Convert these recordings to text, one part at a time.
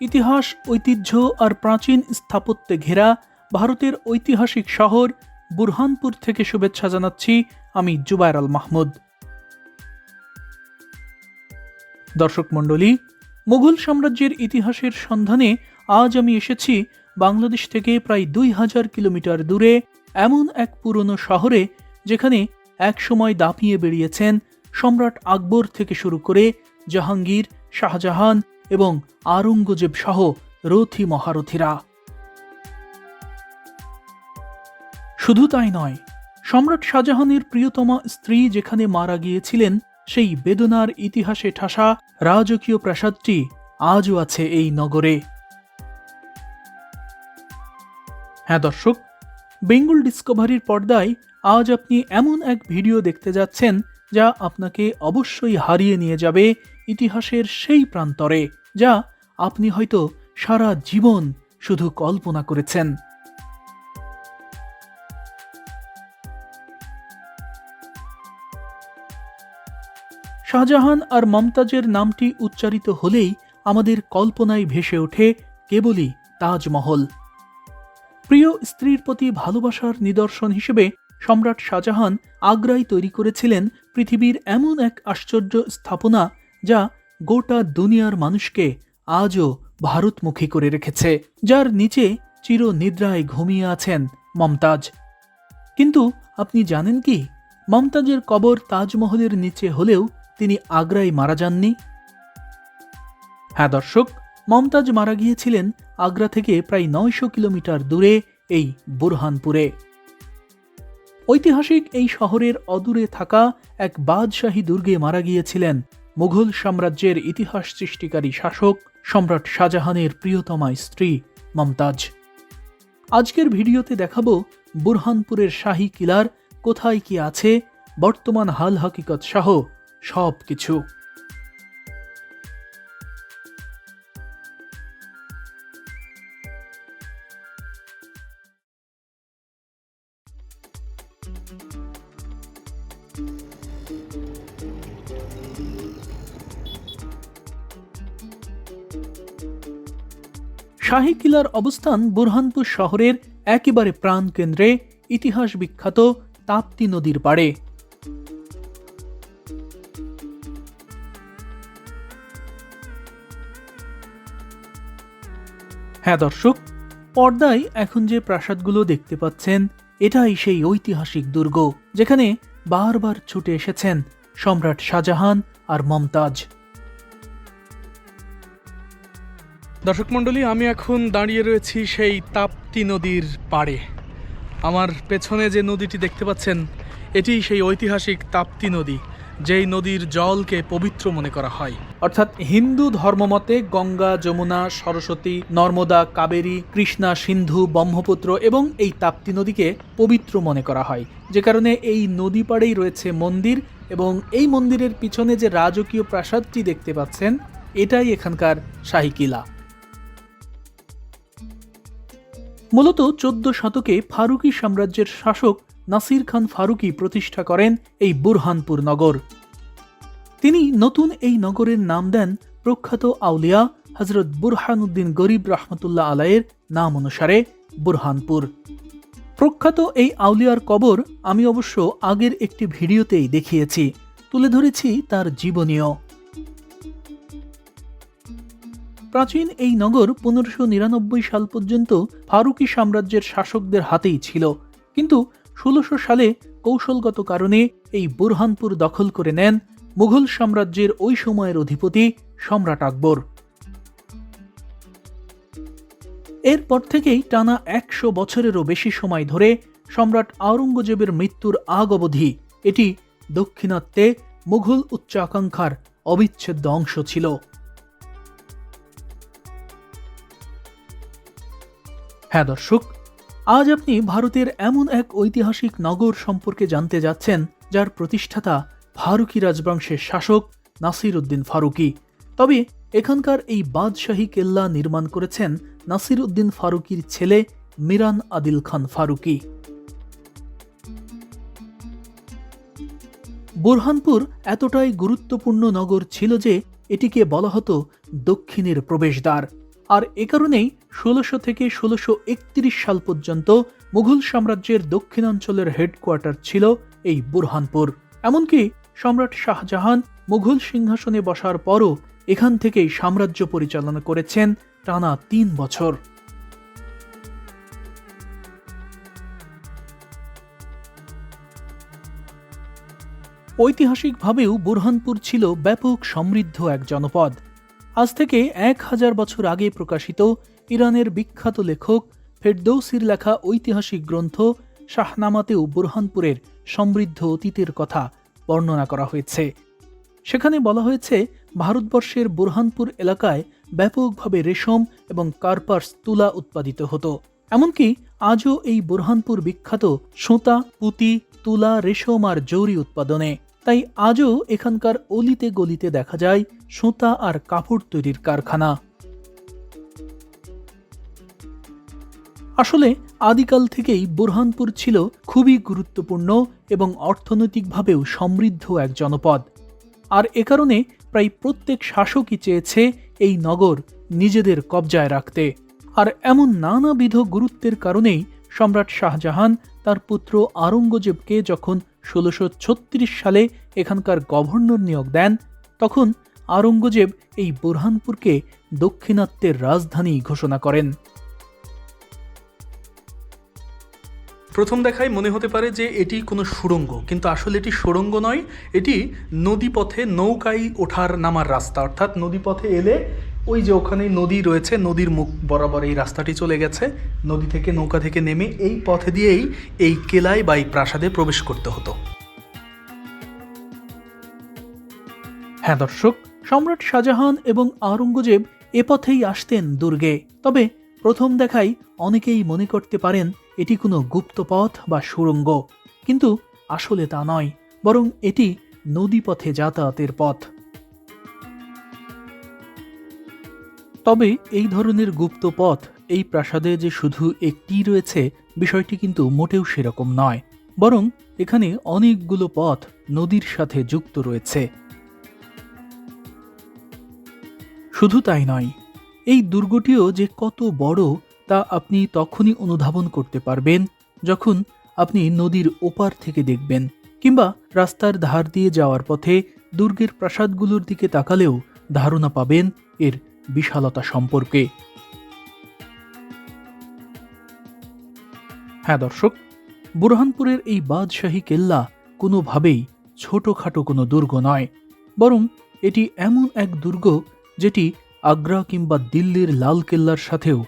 ইতিহাস, ঐতিহ্য আর প্রাচীন স্থাপত্যে ঘেরা ভারতের ঐতিহাসিক শহর বুরহানপুর থেকে শুভেচ্ছা জানাচ্ছি আমি জুবায়ের আল মাহমুদ। দর্শক মণ্ডলী, মুঘল সাম্রাজ্যের ইতিহাসের সন্ধানে আজ আমি এসেছি বাংলাদেশ থেকে প্রায় দুই হাজার কিলোমিটার দূরে এমন এক পুরনো শহরে যেখানে একসময় দাপিয়ে বেরিয়েছেন সম্রাট আকবর থেকে শুরু করে জাহাঙ্গীর, শাহজাহান এবং আওরঙ্গজেব সহ রথী মহারথীরা। শুধু তাই নয়, সম্রাট শাহজাহানের প্রিয়তমা স্ত্রী যেখানে মারা গিয়েছিলেন, সেই বেদনার ইতিহাসে ঠাসা রাজকীয় প্রাসাদটি আজও আছে এই নগরে। হ্যাঁ দর্শক, বেঙ্গল ডিসকভারির পর্দায় আজ আপনি এমন এক ভিডিও দেখতে যাচ্ছেন যা আপনাকে অবশ্যই হারিয়ে নিয়ে যাবে ইতিহাসের সেই প্রান্তরে। যা আপনি হয়তো সারা জীবন শুধু কল্পনা করেছেন। শাহজাহান আর মমতাজের নামটি উচ্চারিত হলেই আমাদের কল্পনায় ভেসে ওঠে কেবলই তাজমহল। প্রিয় স্ত্রীর প্রতি ভালোবাসার নিদর্শন হিসেবে সম্রাট শাহজাহান আগ্রায় তৈরি করেছিলেন পৃথিবীর এমন এক আশ্চর্য স্থাপনা যা গোটা দুনিয়ার মানুষকে আজও ভারতমুখী করে রেখেছে, যার নিচে চির নিদ্রায় ঘুমিয়ে আছেন মমতাজ। কিন্তু আপনি জানেন কি? মমতাজের কবর তাজমহলের নিচে হলেও তিনি আগ্রায় মারা যাননি। হ্যাঁ দর্শক, মমতাজ মারা গিয়েছিলেন আগ্রা থেকে প্রায় নয়শো কিলোমিটার দূরে এই বুরহানপুরে। ঐতিহাসিক এই শহরের অদূরে থাকা এক বাদশাহী দুর্গে মারা গিয়েছিলেন। মুঘল সাম্রাজ্যের ইতিহাস সৃষ্টিকারী শাসক সম্রাট শাহজাহানের প্রিয়তমা স্ত্রী মমতাজ। আজকের ভিডিওতে দেখাবো বুরহানপুরের শাহী কিলার কোথায় কি আছে, বর্তমান হাল হাকিকত সহ সব কিছু শাহী কিলার অবস্থান বুরহানপুর শহরের একেবারে প্রাণকেন্দ্রে, ইতিহাস বিখ্যাত তাপ্তি নদীর পাড়ে। হ্যাঁ দর্শক, পর্দায় এখন যে প্রাসাদগুলো দেখতে পাচ্ছেন, এটাই সেই ঐতিহাসিক দুর্গ, যেখানে বারবার ছুটে এসেছেন সম্রাট শাহজাহান আর মমতাজ। দর্শক মণ্ডলী, আমি এখন দাঁড়িয়ে রয়েছি সেই তাপ্তি নদীর পাড়ে। আমার পেছনে যে নদীটি দেখতে পাচ্ছেন, এটি সেই ঐতিহাসিক তাপ্তি নদী, যেই নদীর জলকে পবিত্র মনে করা হয়। অর্থাৎ হিন্দু ধর্মমতে গঙ্গা, যমুনা, সরস্বতী, নর্মদা, কাবেরী, কৃষ্ণা, সিন্ধু, ব্রহ্মপুত্র এবং এই তাপ্তি নদীকে পবিত্র মনে করা হয়। যে কারণে এই নদী পাড়েই রয়েছে মন্দির এবং এই মন্দিরের পিছনে যে রাজকীয় প্রাসাদটি দেখতে পাচ্ছেন, এটাই এখানকার শাহী কিলা। মূলত চোদ্দ শতকে ফারুকি সাম্রাজ্যের শাসক নাসির খান ফারুকি প্রতিষ্ঠা করেন এই বুরহানপুর নগর। তিনি নতুন এই নগরের নাম দেন প্রখ্যাত আউলিয়া হজরত বুরহানুদ্দিন গরিব রহমতুল্লাহ আলায়ের নাম অনুসারে বুরহানপুর। প্রখ্যাত এই আউলিয়ার কবর আমি অবশ্য আগের একটি ভিডিওতেই দেখিয়েছি, তুলে ধরেছি তার জীবনীয়। প্রাচীন এই নগর পনেরোশো নিরানব্বই সাল পর্যন্ত ফারুকি সাম্রাজ্যের শাসকদের হাতেই ছিল। কিন্তু ষোলোশো সালে কৌশলগত কারণে এই বুরহানপুর দখল করে নেন মুঘল সাম্রাজ্যের ওই সময়ের অধিপতি সম্রাট আকবর। এরপর থেকেই টানা একশো বছরেরও বেশি সময় ধরে সম্রাট আওরঙ্গজেবের মৃত্যুর আগ অবধি এটি দক্ষিণাত্যে মুঘল উচ্চাকাঙ্ক্ষার অবিচ্ছেদ্য অংশ ছিল। হ্যাঁ দর্শক, আজ আপনি ভারতের এমন এক ঐতিহাসিক নগর সম্পর্কে জানতে যাচ্ছেন, যার প্রতিষ্ঠাতা ফারুকি রাজবংশের শাসক নাসির উদ্দিন ফারুকি। তবে এখানকার এই বাদশাহী কেল্লা নির্মাণ করেছেন নাসির উদ্দিন ফারুকির ছেলে মিরান আদিল খান ফারুকি। বুরহানপুর এতটাই গুরুত্বপূর্ণ নগর ছিল যে এটিকে বলা হতো দক্ষিণের প্রবেশদ্বার। আর এ কারণেই ষোলোশো থেকে ষোলোশো একত্রিশ সাল পর্যন্ত মুঘল সাম্রাজ্যের দক্ষিণাঞ্চলের হেডকোয়ার্টার ছিল এই বুরহানপুর। এমনকি সম্রাট শাহজাহান মুঘল সিংহাসনে বসার পরও এখান থেকেই সাম্রাজ্য পরিচালনা করেছেন টানা তিন বছর। ঐতিহাসিকভাবেও বুরহানপুর ছিল ব্যাপক সমৃদ্ধ এক জনপদ। আজ থেকে এক হাজার বছর আগে প্রকাশিত ইরানের বিখ্যাত লেখক ফেরদৌসির লেখা ঐতিহাসিক গ্রন্থ শাহনামাতেও বুরহানপুরের সমৃদ্ধ অতীতের কথা বর্ণনা করা হয়েছে। সেখানে বলা হয়েছে, ভারতবর্ষের বুরহানপুর এলাকায় ব্যাপকভাবে রেশম এবং কার্পাস তুলা উৎপাদিত হতো। এমনকি আজও এই বুরহানপুর বিখ্যাত সুতা, পুঁতি, তুলা, রেশম আর জৌরি উৎপাদনে। তাই আজও এখানকার অলিতে গলিতে দেখা যায় সুতা আর কাপড় তৈরির কারখানা। আসলে আদিকাল থেকেই বুরহানপুর ছিল খুবই গুরুত্বপূর্ণ এবং অর্থনৈতিকভাবেও সমৃদ্ধ এক জনপদ। আর এ কারণে প্রায় প্রত্যেক শাসকই চেয়েছে এই নগর নিজেদের কবজায় রাখতে। আর এমন নানাবিধ গুরুত্বের কারণেই সম্রাট শাহজাহান তার পুত্র আরঙ্গজেবকে যখন ষোলোশো সালে এখানকার গভর্নর নিয়োগ দেন, তখন আরঙ্গজেব এই বুরহানপুরকে দক্ষিণাত্যের রাজধানী ঘোষণা করেন। প্রথম দেখায় মনে হতে পারে যে এটি কোনো সুড়ঙ্গ, কিন্তু আসলে এটি সুড়ঙ্গ নয়, এটি নদীপথে নৌকায় ওঠার নামার রাস্তা, অর্থাৎ নদীপথে এলে ওই যে ওখানে নদী রয়েছে, নদীর মুখ বরাবর এই রাস্তাটি চলে গেছে। নদী থেকে নৌকা থেকে নেমে এই পথে দিয়েই এই কেলায় বা এই প্রাসাদে প্রবেশ করতে হতো। হ্যাঁ দর্শক, সম্রাট শাহজাহান এবং আওরঙ্গজেব এ পথেই আসতেন দুর্গে। তবে প্রথম দেখাই অনেকেই মনে করতে পারেন এটি কোনো গুপ্ত পথ বা সুরঙ্গ। কিন্তু আসলে তা নয়, বরং এটি নদীপথে যাতায়াতের পথ। তবে এই ধরনের গুপ্ত পথ, এই প্রাসাদে যে শুধু একটি রয়েছে, বিষয়টি কিন্তু মোটেও সেরকম নয়। বরং এখানে অনেকগুলো পথ নদীর সাথে যুক্ত রয়েছে। শুধু তাই নয়, এই দুর্গটিও যে কত বড়, তা আপনি তখনই অনুধাবন করতে পারবেন যখন আপনি নদীর ওপার থেকে দেখবেন, কিংবা রাস্তার ধার দিয়ে যাওয়ার পথে দুর্গের প্রাসাদগুলোর দিকে তাকালেও ধারণা পাবেন এর বিশালতা সম্পর্কে। হ্যাঁ দর্শক, বুরহানপুরের এই বাদশাহী কেল্লা কোনোভাবেই ছোটখাটো কোনো দুর্গ নয়, বরং এটি এমন এক দুর্গ যেটি আগ্রা কিংবা দিল্লির লাল কেল্লার সাথেও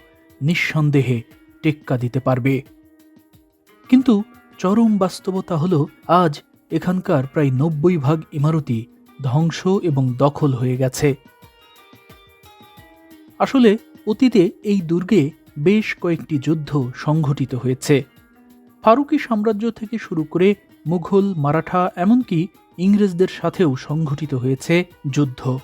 নিঃসন্দেহে টেক্কা দিতে পারবে। কিন্তু চরম বাস্তবতা হল আজ এখানকার প্রায় নব্বই ভাগ ইমারতি ধ্বংস এবং দখল হয়ে গেছে। আসলে অতীতে এই দুর্গে বেশ কয়েকটি যুদ্ধ সংঘটিত হয়েছে। ফারুকি সাম্রাজ্য থেকে শুরু করে মুঘল, মারাঠা, এমনকি ইংরেজদের সাথেও সংঘটিত হয়েছে যুদ্ধ।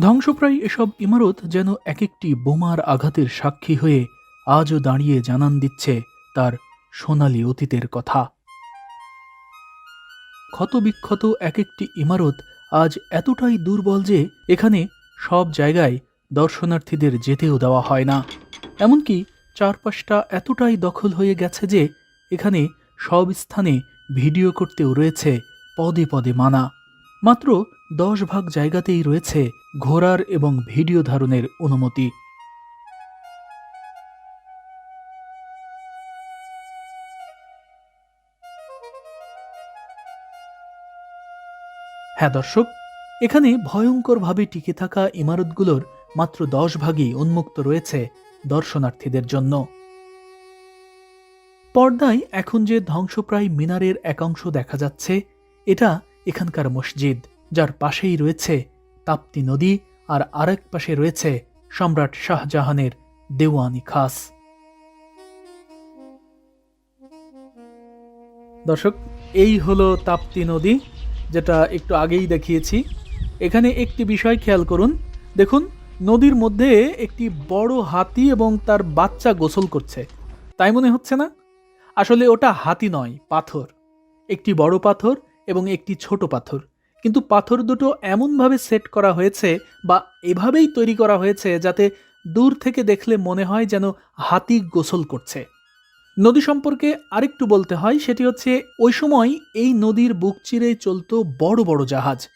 ধ্বংসপ্রায় এসব ইমারত যেন এক একটি বোমার আঘাতের সাক্ষী হয়ে আজও দাঁড়িয়ে জানান দিচ্ছে তার সোনালি অতীতের কথা। ক্ষতবিক্ষত এক একটি ইমারত আজ এতটাই দুর্বল যে এখানে সব জায়গায় দর্শনার্থীদের যেতেও দেওয়া হয় না। এমনকি চারপাশটা এতটাই দখল হয়ে গেছে যে এখানে সব স্থানে ভিডিও করতেও রয়েছে পদে পদে মানা। মাত্র দশ ভাগ জায়গাতেই রয়েছে ঘোরার এবং ভিডিও ধারণের অনুমতি। হ্যাঁ দর্শক এখানে ভয়ঙ্করভাবে টিকে থাকা ইমারতগুলোর মাত্র দশ ভাগই উন্মুক্ত রয়েছে দর্শনার্থীদের জন্য। পর্দায় এখন যে ধ্বংসপ্রায় মিনারের একাংশ দেখা যাচ্ছে, এটা এখানকার মসজিদ, যার পাশেই রয়েছে তাপ্তি নদী আর আরেক পাশে রয়েছে সম্রাট শাহজাহানের দেওয়ানি খাস। দর্শক, এই হলো তাপ্তি নদী, যেটা একটু আগেই দেখিয়েছি। এখানে একটি বিষয় খেয়াল করুন। দেখুন, নদীর মধ্যে একটি বড় হাতি এবং তার বাচ্চা গোসল করছে। তাই মনে হচ্ছে না? আসলে ওটা হাতি নয়, পাথর। একটি বড় পাথর এবং একটি ছোট পাথর। কিন্তু পাথর দুটো এমনভাবে সেট করা হয়েছে বা এভাবেই তৈরি করা হয়েছে যাতে দূর থেকে দেখলে মনে হয় যেন হাতি গোসল করছে। নদী সম্পর্কে আরেকটু বলতে হয়, সেটি হচ্ছে ওই সময় এই নদীর বুক চিরে চলতো বড় বড় জাহাজ।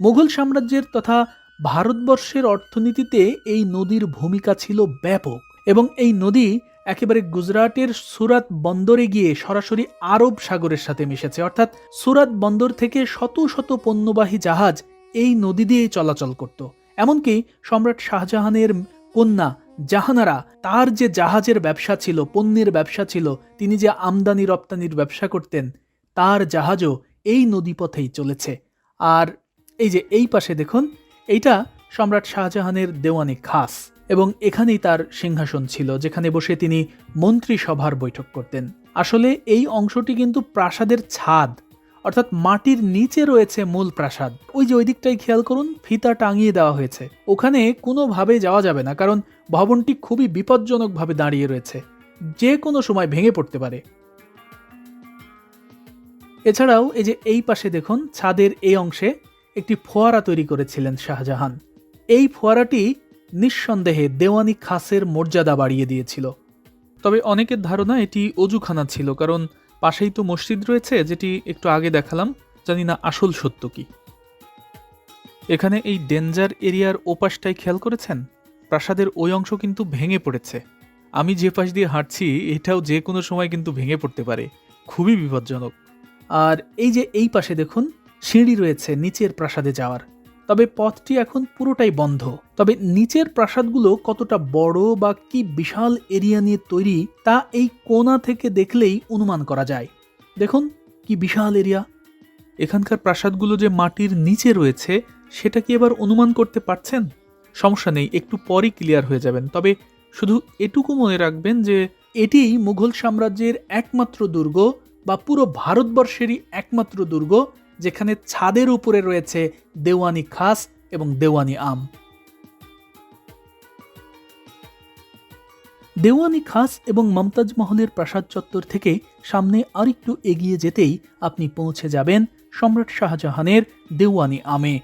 মুঘল সাম্রাজ্যের তথা ভারতবর্ষের অর্থনীতিতে এই নদীর ভূমিকা ছিল ব্যাপক এবং এই নদী একেবারে গুজরাটের সুরাত বন্দরে গিয়ে সরাসরি আরব সাগরের সাথে মিশেছে। অর্থাৎ সুরাত বন্দর থেকে শত শত পণ্যবাহী জাহাজ এই নদী দিয়েই চলাচল করত। এমনকি সম্রাট শাহজাহানের কন্যা জাহানারা তার যে জাহাজের ব্যবসা ছিল, পণ্যের ব্যবসা ছিল, তিনি যে আমদানি রপ্তানির ব্যবসা করতেন, তার জাহাজও এই নদীপথেই চলেছে। আর এই যে এই পাশে দেখুন, এইটা সম্রাট শাহজাহানের দেওয়ানি খাস এবং এখানেই তার সিংহাসন ছিল, যেখানে বসে তিনি মন্ত্রিসভার বৈঠক করতেন। আসলে এই অংশটি কিন্তু প্রাসাদের ছাদ, অর্থাৎ মাটির নিচে রয়েছে মূল প্রাসাদ। ওই যে ওই দিকটাই খেয়াল করুন, ফিতা টাঙিয়ে দেওয়া হয়েছে। ওখানে কোনোভাবে যাওয়া যাবে না, কারণ ভবনটি খুবই বিপজ্জনকভাবে দাঁড়িয়ে রয়েছে। যে কোনো সময় ভেঙে পড়তে পারে। এছাড়াও এই যে এই পাশে দেখুন, ছাদের এই অংশে একটি ফোয়ারা তৈরি করেছিলেন শাহজাহান। এই ফোয়ারাটি নিঃসন্দেহে দেওয়ানি খাসের মর্যাদা বাড়িয়ে দিয়েছিল। তবে অনেকের ধারণা এটি অজুখানা ছিল, কারণ পাশেই তো মসজিদ রয়েছে, যেটি একটু আগে দেখালাম, জানি না আসল সত্য কি। এখানে এই ডেঞ্জার এরিয়ার ওপাশটাই খেয়াল করেছেন? প্রাসাদের ওই অংশ কিন্তু ভেঙে পড়েছে। আমি যে পাশ দিয়ে হাঁটছি, এটাও যে কোনো সময় কিন্তু ভেঙে পড়তে পারে। খুবই বিপজ্জনক। আর এই যে এই পাশে দেখুন সিঁড়ি রয়েছে নিচের প্রাসাদে যাওয়ার। তবে পথটি এখন পুরোটাই বন্ধ। তবে নিচের প্রাসাদগুলো কতটা বড় বা কি বিশাল এরিয়া নিয়ে তৈরি, তা এই কোনা থেকে দেখলেই অনুমান করা যায়। দেখুন, কি বিশাল এরিয়া। এখানকার প্রাসাদগুলো যে মাটির নিচে রয়েছে, সেটা কি এবার অনুমান করতে পারছেন? সমস্যা নেই, একটু পরই ক্লিয়ার হয়ে যাবেন। তবে শুধু এটুকু মনে রাখবেন যে, এটিই মুঘল সাম্রাজ্যের একমাত্র দুর্গ বা পুরো ভারতবর্ষেরই একমাত্র দুর্গ যেখানে ছাদের উপরে রয়েছে দেওয়ানি খাস এবং দেওয়ানি আম। দেওয়ানি খাস এবং মমতাজ মহলের প্রাসাদ চত্বর থেকে সামনে আরেকটু এগিয়ে যেতেই আপনি পৌঁছে যাবেন সম্রাট শাহজাহানের দেওয়ানি আমে।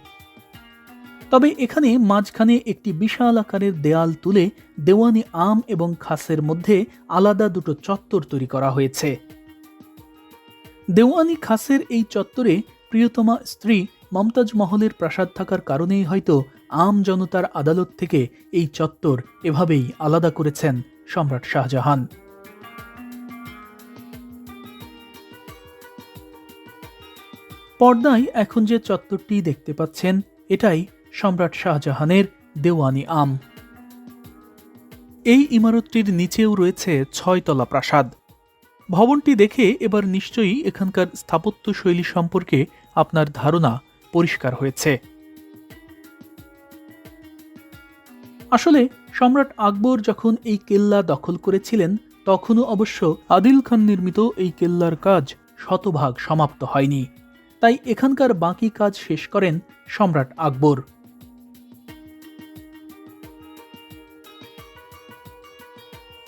তবে এখানে মাঝখানে একটি বিশাল আকারের দেয়াল তুলে দেওয়ানি আম এবং খাসের মধ্যে আলাদা দুটো চত্বর তৈরি করা হয়েছে। দেওয়ানি খাসের এই চত্বরে প্রিয়তমা স্ত্রী মমতাজ মহলের প্রাসাদ থাকার কারণেই হয়তো আম জনতার আদালত থেকে এই চত্বর এভাবেই আলাদা করেছেন সম্রাট শাহজাহান। পর্দায় এখন যে চত্বরটি দেখতে পাচ্ছেন, এটাই সম্রাট শাহজাহানের দেওয়ানি আম। এই ইমারতটির নিচেও রয়েছে ছয়তলা প্রাসাদ। ভবনটি দেখে এবার নিশ্চয়ই এখানকার স্থাপত্য শৈলী সম্পর্কে আপনার ধারণা পরিষ্কার হয়েছে। আসলে সম্রাট আকবর যখন এই কেল্লা দখল করেছিলেন, তখনও অবশ্য আদিল খান নির্মিত এই কেল্লার কাজ শতভাগ সমাপ্ত হয়নি। তাই এখানকার বাকি কাজ শেষ করেন সম্রাট আকবর।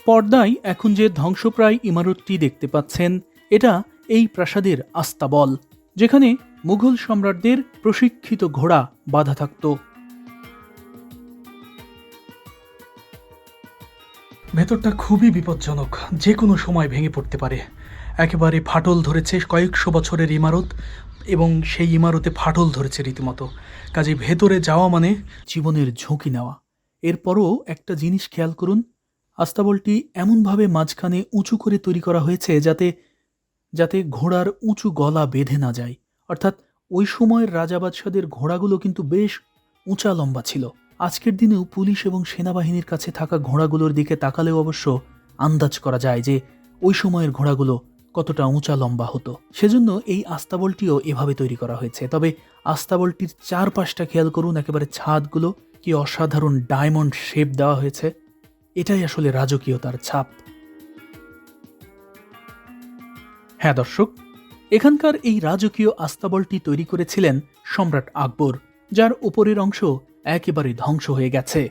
পর্দায় এখন যে ধ্বংসপ্রায় ইমারতটি দেখতে পাচ্ছেন, এটা এই প্রাসাদের আস্তাবল। যেখানে মুঘল সম্রাটদের প্রশিক্ষিত ঘোড়া বাধা থাকত। ভেতরটা খুবই বিপজ্জনক যে কোনো সময় ভেঙে পড়তে পারে। একেবারে ফাটল ধরেছে কয়েকশো বছরের ইমারত, এবং সেই ইমারতে ফাটল ধরেছে রীতিমতো। কাজে ভেতরে যাওয়া মানে জীবনের ঝুঁকি নেওয়া। এরপরও একটা জিনিস খেয়াল করুন, আস্তাবলটি এমনভাবে মাঝখানে উঁচু করে তৈরি করা হয়েছে যাতে যাতে ঘোড়ার উঁচু গলা বেঁধে না যায়। অর্থাৎ ওই সময়ের রাজা বাদশাদের ঘোড়াগুলো কিন্তু বেশ উঁচা লম্বা ছিল। আজকের দিনেও পুলিশ এবং সেনাবাহিনীর কাছে থাকা ঘোড়াগুলোর দিকে তাকালেও অবশ্য আন্দাজ করা যায় যে ওই সময়ের ঘোড়াগুলো কতটা উঁচা লম্বা হতো। সেজন্য এই আস্তাবলটিও এভাবে তৈরি করা হয়েছে। তবে আস্তাবলটির চারপাশটা খেয়াল করুন, একেবারে ছাদগুলো। কি অসাধারণ ডায়মন্ড শেপ দেওয়া হয়েছে। এটাই আসলে রাজকীয়তার ছাপ। হ্যাঁ দর্শক, এখানকার এই রাজকীয় আস্তাবলটি তৈরি করেছিলেন সম্রাট আকবর, যার উপরের অংশ একেবারে ধ্বংস হয়ে গেছে।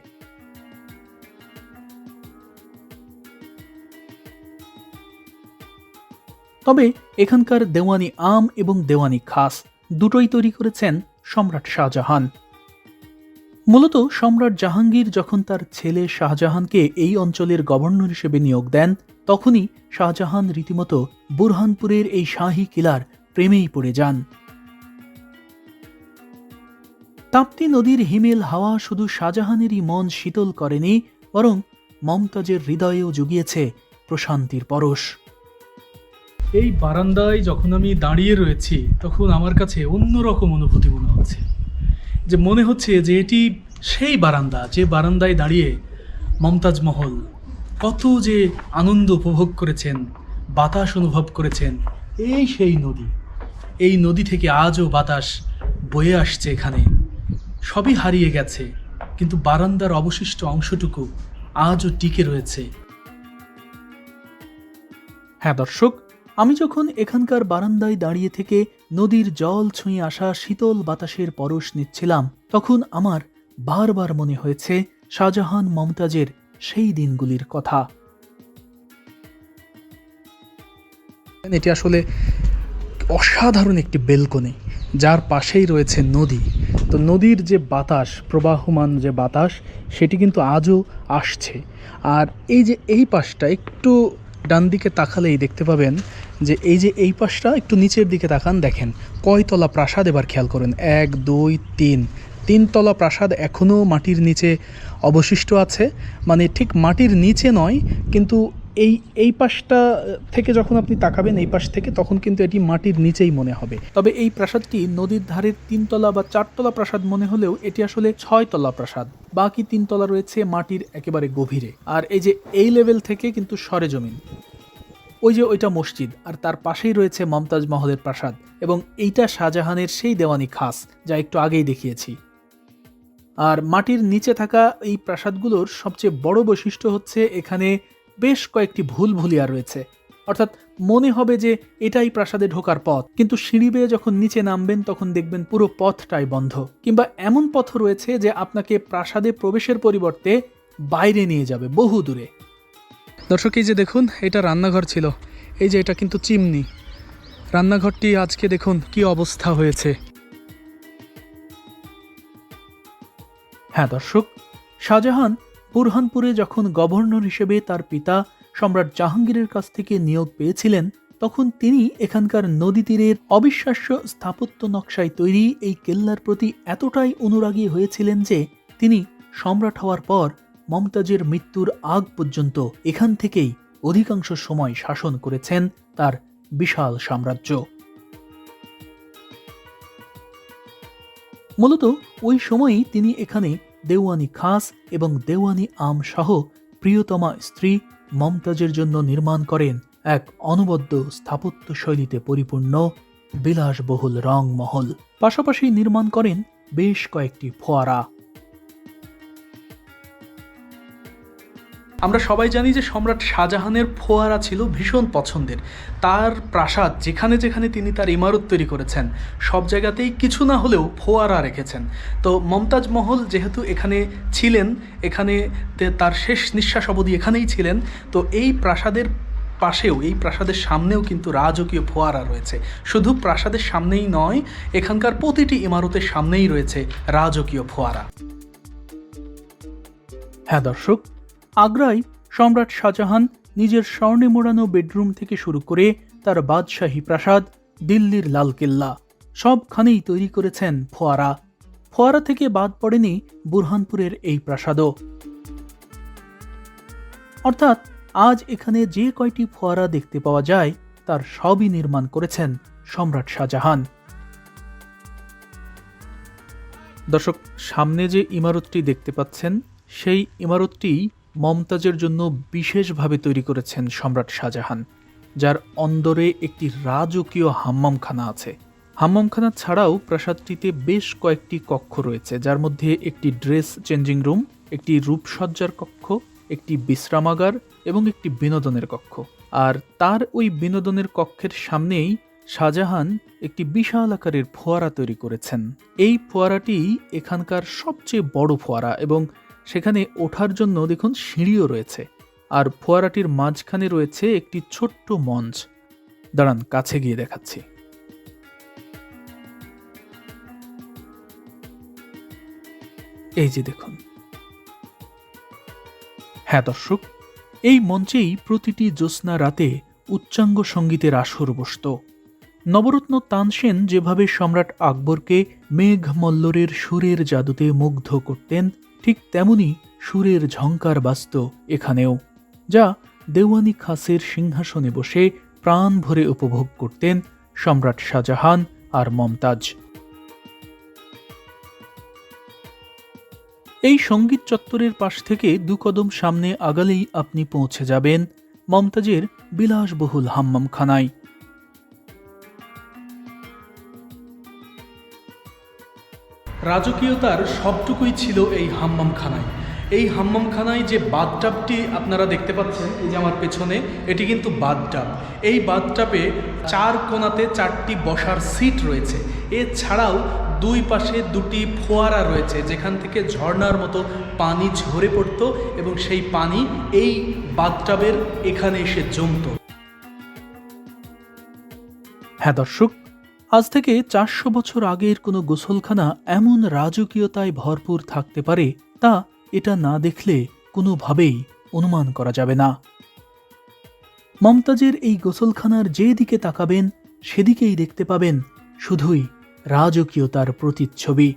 তবে এখানকার দেওয়ানি আম এবং দেওয়ানি খাস দুটোই তৈরি করেছেন সম্রাট শাহজাহান। মূলত সম্রাট জাহাঙ্গীর যখন তার ছেলে শাহজাহানকে এই অঞ্চলের গভর্নর হিসেবে নিয়োগ দেন, তখনই শাহজাহান রীতিমতো বুরহানপুরের এই শাহী কিলার প্রেমেই পড়ে যান। তাপ্তি নদীর হিমেল হাওয়া শুধু শাহজাহানেরই মন শীতল করেনি, বরং মমতাজের হৃদয়েও জুগিয়েছে প্রশান্তির পরশ। এই বারান্দায় যখন আমি দাঁড়িয়ে রয়েছি, তখন আমার কাছে অন্যরকম অনুভূতি মনে হচ্ছে। যে মনে হচ্ছে যে এটি সেই বারান্দা, যে বারান্দায় দাঁড়িয়ে মমতাজ মহল কত যে আনন্দ উপভোগ করেছেন বাতাস অনুভব করেছেন এই সেই নদী। এই নদী থেকে আজও বাতাস বয়ে আসছে এখানে। সবই হারিয়ে গেছে, কিন্তু বারান্দার অবশিষ্ট অংশটুকু আজও টিকে রয়েছে। হ্যাঁ দর্শক, আমি যখন এখানকার বারান্দায় দাঁড়িয়ে থেকে নদীর জল ছুঁয়ে আসা শীতল বাতাসের পরশ নিচ্ছিলাম, তখন আমার বারবার মনে হয়েছে শাহজাহান মমতাজের সেই দিনগুলির কথা। এটি আসলে অসাধারণ একটি বেলকনি, যার পাশেই রয়েছে নদী। তো নদীর যে বাতাস, প্রবাহমান যে বাতাস, সেটি কিন্তু আজও আসছে। আর এই যে এই পাশটা, একটু ডান দিকে তাকালেই দেখতে পাবেন যে এই যে এই পাশটা, একটু নিচের দিকে তাকান, দেখেন, কয়তলা প্রাসাদ এবার খেয়াল করেন। এক, দুই, তিন। তিনতলা প্রাসাদ এখনও মাটির নিচে অবশিষ্ট আছে। মানে ঠিক মাটির নিচে নয়, কিন্তু এই এই পাশটা থেকে যখন আপনি তাকাবেন এই পাশ থেকে, তখন কিন্তু এটি মাটির নিচেই মনে হবে। তবে এই প্রাসাদটি নদীর ধারের তিনতলা বা চারতলা প্রাসাদ মনে হলেও এটি আসলে ছয়তলা প্রাসাদ। বাকি তিনতলা রয়েছে মাটির একেবারে গভীরে। আর এই যে এই লেভেল থেকে কিন্তু সরেজমিন ওই যে ওইটা মসজিদ, আর তার পাশেই রয়েছে মমতাজ মহলের প্রাসাদ। এবং এইটা শাহজাহানের সেই দেওয়ানি খাস, যা একটু আগেই দেখিয়েছি। আর মাটির নিচে থাকা এই প্রাসাদগুলোর সবচেয়ে বড় বৈশিষ্ট্য হচ্ছে এখানে বেশ কয়েকটি ভুল ভুলিয়া রয়েছে। অর্থাৎ মনে হবে যে এটাই প্রাসাদে ঢোকার পথ, কিন্তু সিঁড়ি বেয়ে যখন নিচে নামবেন তখন দেখবেন পুরো পথটাই বন্ধ। কিংবা এমন পথ রয়েছে যে আপনাকে প্রাসাদে প্রবেশের পরিবর্তে বাইরে নিয়ে যাবে বহু দূরে। দর্শক, এই যে দেখুন, এটা রান্নাঘর ছিল। এই যে এটা কিন্তু চিমনি। রান্নাঘরটি আজকে দেখুন কি অবস্থা হয়েছে। হ্যাঁ দর্শক, শাহজাহান বুরহানপুরে যখন গভর্নর হিসেবে তার পিতা সম্রাট জাহাঙ্গীরের কাছ থেকে নিয়োগ পেয়েছিলেন, তখন তিনি এখানকার নদী তীরের অবিশ্বাস্য স্থাপত্য নকশায় তৈরি এই কেল্লার প্রতি এতটাই অনুরাগী হয়েছিলেন যে তিনি সম্রাট হওয়ার পর মমতাজের মৃত্যুর আগ পর্যন্ত এখান থেকেই অধিকাংশ সময় শাসন করেছেন তার বিশাল সাম্রাজ্য। মূলত ওই সময়ই তিনি এখানে দেওয়ানি খাস এবং দেওয়ানি আম সহ প্রিয়তমা স্ত্রী মমতাজের জন্য নির্মাণ করেন এক অনবদ্য স্থাপত্য শৈলীতে পরিপূর্ণ বিলাসবহুল রং মহল পাশাপাশি নির্মাণ করেন বেশ কয়েকটি ফোয়ারা। আমরা সবাই জানি যে সম্রাট শাহজাহানের ফোয়ারা ছিল ভীষণ পছন্দের। তার প্রাসাদ যেখানে যেখানে তিনি তার ইমারত তৈরি করেছেন, সব জায়গাতেই কিছু না হলেও ফোয়ারা রেখেছেন। তো মমতাজ মহল যেহেতু এখানে ছিলেন, এখানে তার শেষ নিঃশ্বাস অবধি এখানেই ছিলেন, তো এই প্রাসাদের পাশেও, এই প্রাসাদের সামনেও কিন্তু রাজকীয় ফোয়ারা রয়েছে। শুধু প্রাসাদের সামনেই নয়, এখানকার প্রতিটি ইমারতের সামনেই রয়েছে রাজকীয় ফোয়ারা। হ্যাঁ দর্শক আগ্রায় সম্রাট শাহজাহান নিজের স্বর্ণে মোড়ানো বেডরুম থেকে শুরু করে তার বাদশাহী প্রাসাদ, দিল্লির লালকেল্লা সবখানেই তৈরি করেছেন ফোয়ারা। ফোয়ারা থেকে বাদ পড়েনি বুরহানপুরের এই প্রাসাদও। অর্থাৎ আজ এখানে যে কয়টি ফোয়ারা দেখতে পাওয়া যায়, তার সবই নির্মাণ করেছেন সম্রাট শাহজাহান। দর্শক, সামনে যে ইমারতটি দেখতে পাচ্ছেন, সেই ইমারতটি মমতাজের জন্য বিশেষভাবে তৈরি করেছেন সম্রাট শাহজাহান, যার অন্দরে একটি রাজকীয় হাম্মামখানা আছে। হাম্মামখানা ছাড়াও প্রাসাদটিতে বেশ কয়েকটি কক্ষ রয়েছে, যার মধ্যে একটি ড্রেস চেঞ্জিং রুম, একটি রূপসজ্জার কক্ষ, একটি বিশ্রামাগার এবং একটি বিনোদনের কক্ষ। আর তার ওই বিনোদনের কক্ষের সামনেই শাহজাহান একটি বিশাল আকারের ফোয়ারা তৈরি করেছেন। এই ফোয়ারাটি এখানকার সবচেয়ে বড় ফোয়ারা এবং সেখানে ওঠার জন্য দেখুন সিঁড়িও রয়েছে, আর ফোয়ারাটির মাঝখানে রয়েছে একটি ছোট্ট মঞ্চ। দাঁড়ান, কাছে গিয়ে দেখাচ্ছি। এই যে দেখুন। হ্যাঁ দর্শক, এই মঞ্চেই প্রতিটি জ্যোৎস্না রাতে উচ্চাঙ্গ সঙ্গীতের আসর বসত। নবরত্ন তানসেন যেভাবে সম্রাট আকবরকে মেঘ মল্লরের সুরের জাদুতে মুগ্ধ করতেন ঠিক তেমনি সুরের ঝঙ্কার বাস্ত এখানেও, যা দেওয়ানি খাসের সিংহাসনে বসে প্রাণ ভরে উপভোগ করতেন সম্রাট শাহজাহান আর মমতাজ। এই সংগীত চত্বরের পাশ থেকে দু কদম সামনে আগালেই আপনি পৌঁছে যাবেন মমতাজের বিলাসবহুল হাম্মামখানায়। রাজকীয়তার সবটুকুই ছিল এই হাম্মামখানায়। এই হাম্মামখানায় যে বাথটাবটি আপনারা দেখতে পাচ্ছেন, এই যে আমার পেছনে, এটি কিন্তু বাথটাব এই বাথটাবে চার কোণাতে চারটি বসার সিট রয়েছে। এছাড়াও দুই পাশে দুটি ফোয়ারা রয়েছে, যেখান থেকে ঝর্ণার মতো পানি ঝরে পড়তো এবং সেই পানি এই বাথটাবের এখানে এসে জমতো। হ্যাঁ দর্শক আজ থেকে চারশো বছর আগের কোনো গোসলখানা এমন রাজকীয়তায় ভরপুর থাকতে পারে তা এটা না দেখলে কোনোভাবেই অনুমান করা যাবে না। মমতাজের এই গোসলখানার যে দিকে তাকাবেন, সেদিকেই দেখতে পাবেন শুধুই রাজকীয়তার প্রতিচ্ছবি।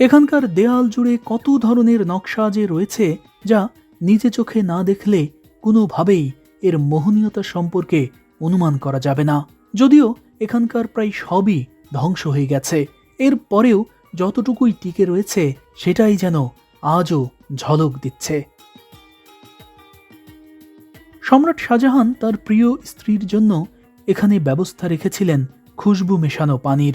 এখানকার দেয়াল জুড়ে কত ধরনের নকশা যে রয়েছে, যা নিজে চোখে না দেখলে কোনোভাবেই এর মোহনীয়তা সম্পর্কে অনুমান করা যাবে না। যদিও এখানকার প্রায় সবই ধ্বংস হয়ে গেছে। এর পরেও যতটুকুই টিকে রয়েছে, সেটাই যেন আজও ঝলক দিচ্ছে। সম্রাট শাহজাহান তার প্রিয় স্ত্রীর জন্য এখানে ব্যবস্থা রেখেছিলেন খুশবু মেশানো পানির।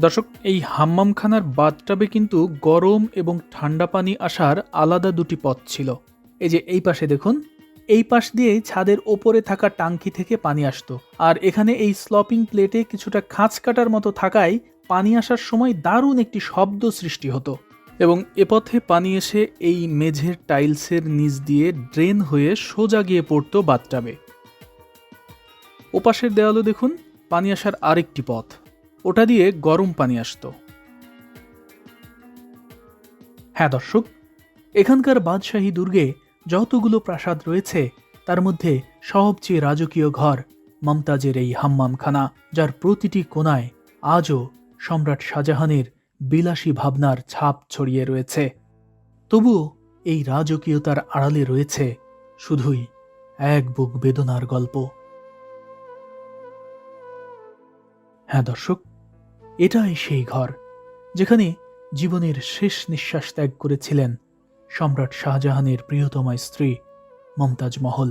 দর্শক, এই হাম্মামখানার বাথটাবে কিন্তু গরম এবং ঠান্ডা পানি আসার আলাদা দুটি পথ ছিল। এই যে এই পাশে দেখুন এই পাশ দিয়ে ছাদের ওপরে থাকা টাঙ্কি থেকে পানি আসতো। আর এখানে এই স্লপিং প্লেটে কিছুটা খাঁচ কাটার মতো থাকায় পানি আসার সময় দারুণ একটি শব্দ সৃষ্টি হতো। এবং এ পথে পানি এসে এই মেঝের টাইলসের নিচ দিয়ে ড্রেন হয়ে সোজা গিয়ে পড়তো বাথটাবে ওপাশের দেওয়ালে দেখুন, পানি আসার আরেকটি পথ। ওটা দিয়ে গরম পানি আসতো। হ্যাঁ দর্শক, এখানকার বাদশাহী দুর্গে যতগুলো প্রাসাদ রয়েছে, তার মধ্যে সবচেয়ে রাজকীয় ঘর মমতাজের এই হাম্মামখানা, যার প্রতিটি কোণায় আজও সম্রাট শাহজাহানের বিলাসী ভাবনার ছাপ ছড়িয়ে রয়েছে। তবুও এই রাজকীয়তার আড়ালে রয়েছে শুধুই এক বুক বেদনার গল্প। হ্যাঁ দর্শক, এটাই সেই ঘর, যেখানে জীবনের শেষ নিঃশ্বাস ত্যাগ করেছিলেন সম্রাট শাহজাহানের প্রিয়তমা স্ত্রী মমতাজ মহল।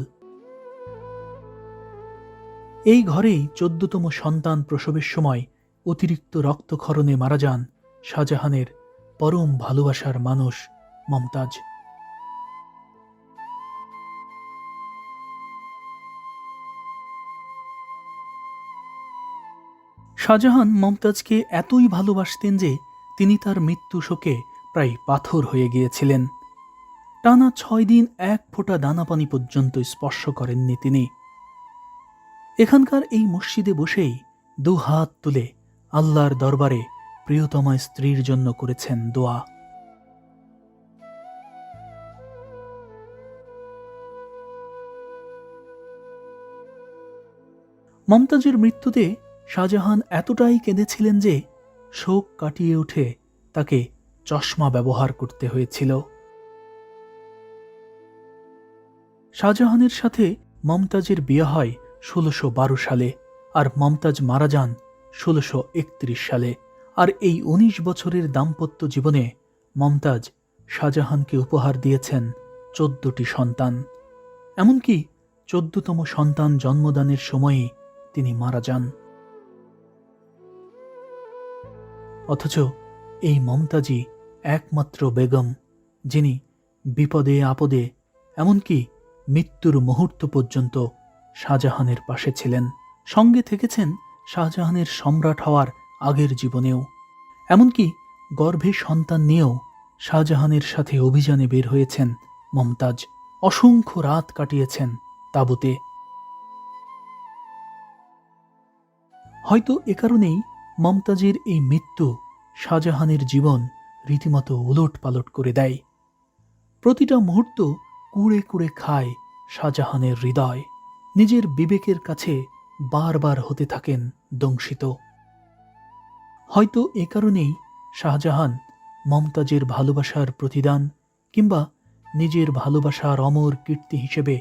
এই ঘরেই চোদ্দতম সন্তান প্রসবের সময় অতিরিক্ত রক্তক্ষরণে মারা যান শাহজাহানের পরম ভালোবাসার মানুষ মমতাজ। শাহজাহান মমতাজকে এতই ভালোবাসতেন যে তিনি তার মৃত্যু শোকে প্রায় পাথর হয়ে গিয়েছিলেন। টানা ছয় দিন এক ফোঁটা দানা পানি পর্যন্ত স্পর্শ করেননি তিনি। এখানকার এই মসজিদে বসেই দু হাত তুলে আল্লাহর দরবারে প্রিয়তমা স্ত্রীর জন্য করেছেন দোয়া। মমতাজের মৃত্যুতে শাহজাহান এতটাই কেঁদেছিলেন যে শোক কাটিয়ে উঠে তাকে চশমা ব্যবহার করতে হয়েছিল। শাহজাহানের সাথে মমতাজের বিয়ে হয় ষোলোশো বারো সালে আর মমতাজ মারা যান ষোলোশো একত্রিশ সালে। আর এই উনিশ বছরের দাম্পত্য জীবনে মমতাজ শাহজাহানকে উপহার দিয়েছেন চোদ্দটি সন্তান। এমনকি চোদ্দতম সন্তান জন্মদানের সময়ে তিনি মারা যান। অথচ এই মমতাজি একমাত্র বেগম, যিনি বিপদে আপদে, এমনকি মৃত্যুর মুহূর্ত পর্যন্ত শাহজাহানের পাশে ছিলেন। সঙ্গে থেকেছেন শাহজাহানের সম্রাট হওয়ার আগের জীবনেও। এমনকি গর্ভে সন্তান নিয়েও শাহজাহানের সাথে অভিযানে বের হয়েছেন মমতাজ। অসংখ্য রাত কাটিয়েছেন তাঁবুতে। হয়তো এ কারণেই মমতাজের এই মৃত্যু শাহজাহানের জীবন রীতিমতো উলট পালট করে দেয়। প্রতিটা মুহূর্ত কুড়ে কুড়ে খায় শাহজাহানের হৃদয়। নিজের বিবেকের কাছে বারবার হতে থাকেন দংশিত। হয়তো এ কারণেই শাহজাহান মমতাজের ভালোবাসার প্রতিদান কিংবা নিজের ভালোবাসার অমর কীর্তি হিসেবে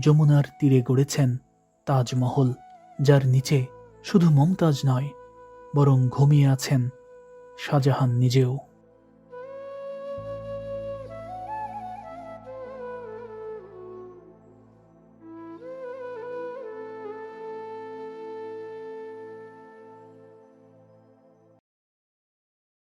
যমুনার তীরে গড়েছেন তাজমহল, যার নিচে শুধু মমতাজ নয়, বরং ঘুমিয়ে আছেন শাহজাহান নিজেও।